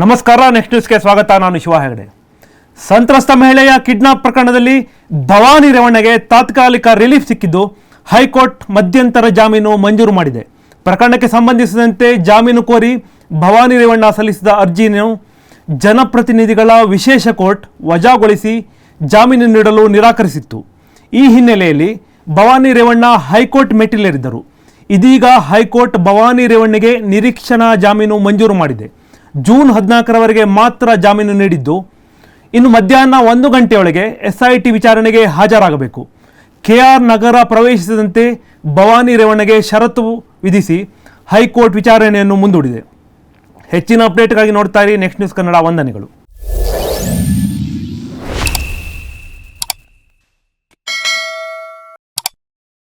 ನಮಸ್ಕಾರ ನೆಕ್ಸ್ಟ್ ನ್ಯೂಸ್ಗೆ ಸ್ವಾಗತ. ನಾನು ಶಿವ ಹೆಗಡೆ. ಸಂತ್ರಸ್ತ ಮಹಿಳೆಯ ಕಿಡ್ನಾಪ್ ಪ್ರಕರಣದಲ್ಲಿ ಭವಾನಿ ರೇವಣ್ಣಗೆ ತಾತ್ಕಾಲಿಕ ರಿಲೀಫ್ ಸಿಕ್ಕಿದ್ದು ಹೈಕೋರ್ಟ್ ಮಧ್ಯಂತರ ಜಾಮೀನು ಮಂಜೂರು ಮಾಡಿದೆ. ಪ್ರಕರಣಕ್ಕೆ ಸಂಬಂಧಿಸಿದಂತೆ ಜಾಮೀನು ಕೋರಿ ಭವಾನಿ ರೇವಣ್ಣ ಸಲ್ಲಿಸಿದ ಅರ್ಜಿಯನ್ನು ಜನಪ್ರತಿನಿಧಿಗಳ ವಿಶೇಷ ಕೋರ್ಟ್ ವಜಾಗೊಳಿಸಿ ಜಾಮೀನು ನೀಡಲು ನಿರಾಕರಿಸಿತ್ತು. ಈ ಹಿನ್ನೆಲೆಯಲ್ಲಿ ಭವಾನಿ ರೇವಣ್ಣ ಹೈಕೋರ್ಟ್ ಮೆಟ್ಟಿಲೇರಿದ್ದರು. ಇದೀಗ ಹೈಕೋರ್ಟ್ ಭವಾನಿ ರೇವಣ್ಣಗೆ ನಿರೀಕ್ಷಣಾ ಜಾಮೀನು ಮಂಜೂರು ಮಾಡಿದೆ. ಜೂನ್ ಹದಿನಾಲ್ಕರವರೆಗೆ ಮಾತ್ರ ಜಾಮೀನು ನೀಡಿದ್ದು. ಇನ್ನು ಮಧ್ಯಾಹ್ನ ಒಂದು ಗಂಟೆಯೊಳಗೆ ಎಸ್ಐಟಿ ವಿಚಾರಣೆಗೆ ಹಾಜರಾಗಬೇಕು. ಕೆಆರ್ ನಗರ ಪ್ರವೇಶಿಸದಂತೆ ಭವಾನಿ ರೇವಣ್ಣಗೆ ಷರತ್ತು ವಿಧಿಸಿ ಹೈಕೋರ್ಟ್ ವಿಚಾರಣೆಯನ್ನು ಮುಂದೂಡಿದೆ. ಹೆಚ್ಚಿನ ಅಪ್ಡೇಟ್ಗಾಗಿ ನೋಡ್ತಾ ಇರಿ ನೆಕ್ಸ್ಟ್ ನ್ಯೂಸ್ ಕನ್ನಡ ವಂದನೆಗಳು.